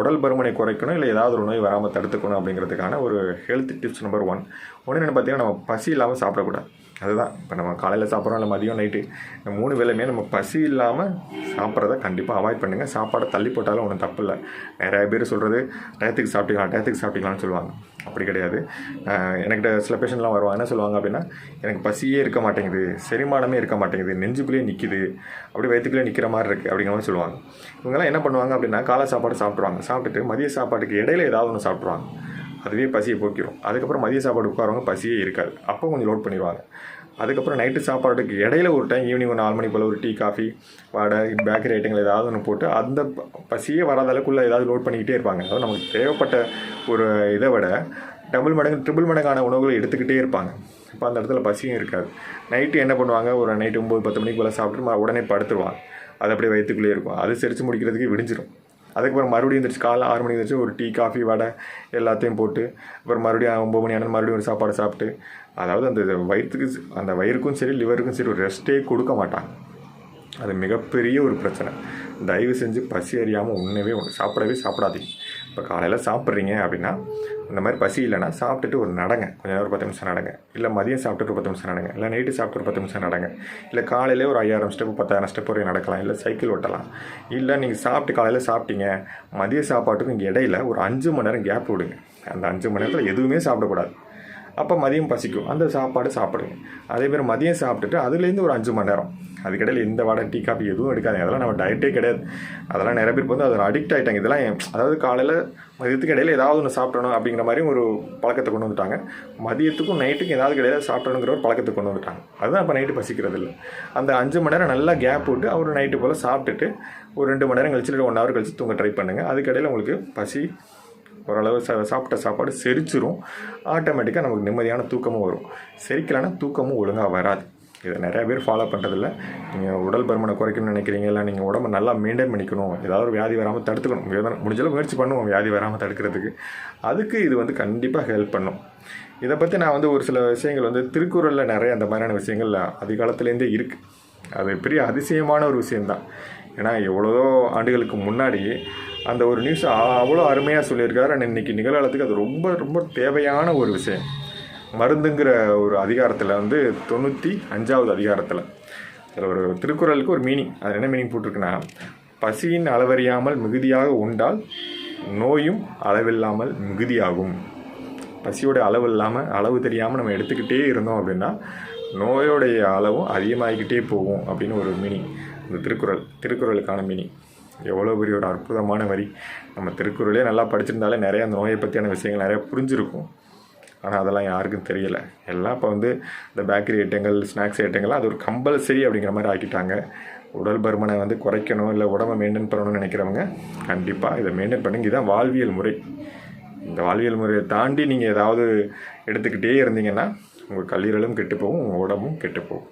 உடல் பருமனை குறைக்கணும் இல்லை ஏதாவது ஒரு நோய் வராமல் தடுத்துக்கணும் அப்படிங்கிறதுக்கான ஒரு ஹெல்த் டிப்ஸ் நம்பர் ஒன் ஒன்று என்ன பார்த்தீங்கன்னா நம்ம பசி இல்லாமல் சாப்பிடக்கூடாது. அதுதான். இப்போ நம்ம காலையில் சாப்பிட்றோம் இல்லை மதியம் நைட்டு இந்த மூணு வேளையுமே நம்ம பசி இல்லாமல் சாப்பிட்றத கண்டிப்பாக அவாய்ட் பண்ணுங்கள் சாப்பாடை தள்ளி போட்டாலும் ஒன்றும் தப்பு இல்லை. நிறைய பேர் சொல்கிறது டயத்துக்கு சாப்பிட்டுக்கலாம் டயத்துக்கு சாப்பிட்டுக்கலாம்னு சொல்லுவாங்க. அப்படி கிடையாது. எனக்கிட்ட சில பேஷண்ட்லாம் வருவாங்க. என்ன சொல்லுவாங்க அப்படின்னா எனக்கு பசியே இருக்க மாட்டேங்குது செரிமானமே இருக்க மாட்டேங்குது நெஞ்சுக்குள்ளேயே நிற்கிது அப்படி வயிற்றுக்குள்ளே நிற்கிற மாதிரி இருக்குது அப்படிங்கிற மாதிரி சொல்லுவாங்க. இவங்கெல்லாம் என்ன பண்ணுவாங்க அப்படின்னா காலை சாப்பாடு சாப்பிட்ருவாங்க சாப்பிட்டுட்டு மதிய சாப்பாட்டுக்கு இடையில ஏதாவது ஒன்று சாப்பிட்ருவாங்க அதுவே பசியை போக்கிடும் அதுக்கப்புறம் மதிய சாப்பாடு உட்காரவங்க பசியே இருக்காது. அப்போ கொஞ்சம் லோட் பண்ணிடுவாங்க அதுக்கப்புறம் நைட்டு சாப்பாடுக்கு இடையில ஒரு டைம் ஈவினிங் ஒரு நாலு மணி போல் ஒரு டீ காஃபி வடை பேக்கரி ஐட்டங்கள் ஏதாவது ஒன்று போட்டு அந்த ப- பசியே வராத அளவுக்குள்ளே ஏதாவது லோட் பண்ணிக்கிட்டே இருப்பாங்க. அதாவது நமக்கு தேவைப்பட்ட ஒரு இதை விட டபுள் மடங்கு ட்ரிபிள் மடங்கான உணவுகளை எடுத்துக்கிட்டே இருப்பாங்க. இப்போ அந்த இடத்துல பசியும் இருக்காது. நைட்டு என்ன பண்ணுவாங்க? ஒரு நைட்டு ஒம்பது பத்து மணிக்குள்ளே சாப்பிட்டு உடனே படுத்துருவாங்க. அது அப்படியே வயிற்றுக்குள்ளேயே இருக்கும். அது செரிச்சு முடிக்கிறதுக்கு விடிஞ்சிடும் அதுக்கப்புறம் மறுபடியும் இருந்துச்சு காலைல ஆறு மணிக்கு இருந்துச்சு ஒரு டீ காஃபி வடை எல்லாத்தையும் போட்டு அப்புறம் மறுபடியும் ஒம்பது மணி ஆனால் மறுபடியும் ஒரு சாப்பாடு சாப்பிட்டு அதாவது அந்த வயிற்றுக்கு அந்த வயிறுக்கும் சரி லிவருக்கும் சரி ஒரு ரெஸ்ட்டே கொடுக்க மாட்டாங்க. அது மிகப்பெரிய ஒரு பிரச்சனை. தயவு செஞ்சு பசி அறியாமல் உண்ணவே ஒன்று சாப்பிடவே சாப்பிடாதீங்க. இப்போ காலையில் சாப்பிட்றீங்க அப்படின்னா இந்த மாதிரி பசி இல்லைன்னா சாப்பிட்டுட்டு ஒரு நடங்க. கொஞ்சம் நேரம் ஒரு பத்து நிமிஷம் நடங்க. இல்லை மதியம் சாப்பிட்டுட்டு ஒரு பத்து நிமிஷம் நடங்க. இல்லை நைட்டு சாப்பிட்டு ஒரு பத்து நிமிஷம் நடங்க. இல்லை காலையிலே ஒரு ஐயாயிரம் ஸ்டெப் பத்தாயிரம் ஸ்டெப் வரையும் நடக்கலாம். இல்லை சைக்கிள் ஓட்டலாம். இல்லை நீங்கள் சாப்பிட்டு காலையில் சாப்பிட்டீங்க. மதிய சாப்பாட்டுக்கும் இங்கே இடையில ஒரு அஞ்சு மணி நேரம் கேப் விடுங்க. அந்த அஞ்சு மணி நேரத்தில் எதுவுமே சாப்பிடக்கூடாது. அப்போ மதியம் பசிக்கும். அந்த சாப்பாடு சாப்பிடுங்க. அதே மாதிரி மதியம் சாப்பிட்டுட்டு அதுலேருந்து ஒரு அஞ்சு மணி நேரம் அதுக்கிடையில் இந்த வடை டீ காஃபி எதுவும் எடுக்காதுங்க. அதெல்லாம் நம்ம டயட்டே கிடையாது. அதெல்லாம் நிறைய பேர் வந்து அதில் அடிக்ட் ஆகிட்டாங்க இதெல்லாம் அதாவது காலையில் மதியத்துக்கு இடையில ஏதாவது ஒன்று சாப்பிடணும் அப்படிங்கிற மாதிரி ஒரு பழக்கத்தை கொண்டு வந்துட்டாங்க. மதியத்துக்கும் நைட்டுக்கும் ஏதாவது கிடையாது சாப்பிடணுங்கிற ஒரு பழக்கத்தை கொண்டு வந்துட்டாங்க. அதுதான் இப்போ நைட்டு பசிக்கிறது இல்லை அந்த அஞ்சு மணி நேரம் நல்லா கேப் விட்டு அவர் நைட்டு போல் சாப்பிட்டுட்டு ஒரு ரெண்டு மணி நேரம் கழிச்சு ஒன் ஹவர் கழிச்சு தூங்க ட்ரை பண்ணுங்கள் அதுக்கடையில் உங்களுக்கு பசி ஓரளவு சா சாப்பிட்ட சாப்பாடு செரிச்சிரும். ஆட்டோமேட்டிக்காக நமக்கு நிம்மதியான தூக்கமும் வரும். செரிக்கலைன்னா தூக்கமும் ஒழுங்காக வராது. இதை நிறையா பேர் ஃபாலோ பண்ணுறதில்ல நீங்கள் உடல் பருமனை குறைக்கணும்னு நினைக்கிறீங்க இல்லை நீங்கள் உடம்பை நல்லா மெயின்டைன் பண்ணிக்கணும். ஏதாவது ஒரு வியாதி வராமல் தடுத்துக்கணும். முடிஞ்சளவு முயற்சி பண்ணுவோம் வியாதி வராமல் தடுக்கிறதுக்கு. அதுக்கு இது வந்து கண்டிப்பாக ஹெல்ப் பண்ணும். இதை பற்றி நான் வந்து ஒரு சில விஷயங்கள் வந்து திருக்குறளில் நிறைய அந்த மாதிரியான விஷயங்கள் அதிகாலத்துலேருந்தே இருக்குது அது பெரிய அதிசயமான ஒரு விஷயந்தான் ஏன்னா எவ்வளோதோ ஆண்டுகளுக்கு முன்னாடி அந்த ஒரு நியூஸ் அவ்வளோ அருமையாக சொல்லியிருக்காரு. ஆனால் இன்னைக்கு நிகழ்காலத்துக்கு அது ரொம்ப ரொம்ப தேவையான ஒரு விஷயம். மருந்துங்கிற ஒரு அதிகாரத்தில் வந்து தொண்ணூற்றி அஞ்சாவது அதிகாரத்தில். அதில் ஒரு திருக்குறளுக்கு ஒரு மீனிங் அது என்ன மீனிங் போட்டிருக்குன்னா பசியின் அளவறியாமல் மிகுதியாக உண்டால் நோயும் அளவில்லாமல் மிகுதியாகும். பசியோட அளவு இல்லாமல் அளவு தெரியாமல் நம்ம எடுத்துக்கிட்டே இருந்தோம் அப்படின்னா நோயோடைய அளவும் அதிகமாகிக்கிட்டே போகும் அப்படின்னு ஒரு மீனிங் இந்த திருக்குறள் திருக்குறளுக்கான மீனிங் எவ்வளோ பெரிய ஒரு அற்புதமான வரி. நம்ம திருக்குறளே நல்லா படிச்சிருந்தாலே நிறைய அந்த நோயை பற்றியான விஷயங்கள் நிறையா புரிஞ்சிருக்கும். ஆனால் அதெல்லாம் யாருக்கும் தெரியல. எல்லாம் இப்போ வந்து இந்த பேக்கரி ஐட்டங்கள் ஸ்நாக்ஸ் ஐட்டங்கள்லாம் அது ஒரு கம்பல்சரி அப்படிங்கிற மாதிரி ஆக்கிட்டாங்க. உடல் பருமனை வந்து குறைக்கணும் இல்லை உடம்பை மெயின்டைன் பண்ணணும்னு நினைக்கிறவங்க கண்டிப்பாக இதை மெயின்டைன் பண்ணுங்க. இதுதான் வாழ்வியல் முறை. இந்த வாழ்வியல் முறையை தாண்டி நீங்கள் ஏதாவது எடுத்துக்கிட்டே இருந்தீங்கன்னா உங்கள் கல்லீரலும் கெட்டுப்போகும் உங்கள் உடம்பும் கெட்டுப்போகும்